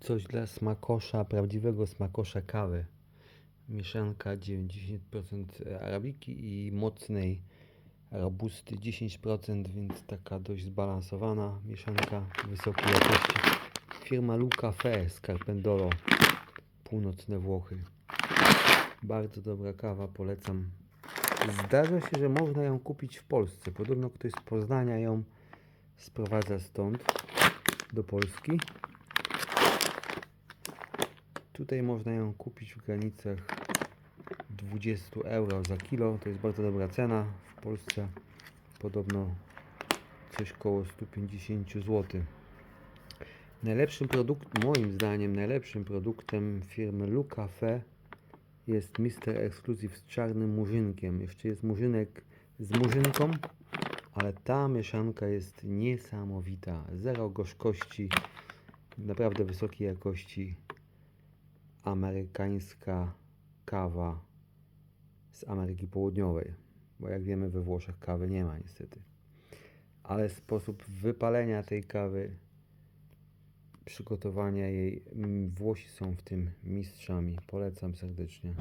Coś dla smakosza, prawdziwego smakosza kawy. Mieszanka 90% arabiki i mocnej robusty 10%, więc taka dość zbalansowana mieszanka wysokiej jakości. Firma Lu Cafe z Carpendolo, północne Włochy. Bardzo dobra kawa, polecam. Zdarza się, że można ją kupić w Polsce. Podobno ktoś z Poznania ją sprowadza stąd do Polski. Tutaj można ją kupić w granicach 20 euro za kilo. To jest bardzo dobra cena. W Polsce podobno coś koło 150 zł. Najlepszym produktem, moim zdaniem, najlepszym produktem firmy Lu Cafe jest Mr. Exclusive z czarnym murzynkiem. Jeszcze jest murzynek z murzynką, ale ta mieszanka jest niesamowita. Zero gorzkości, naprawdę wysokiej jakości amerykańska kawa z Ameryki Południowej, bo jak wiemy we Włoszech kawy nie ma niestety. Ale sposób wypalenia tej kawy, przygotowania jej, mm, Włosi są w tym mistrzami. Polecam serdecznie.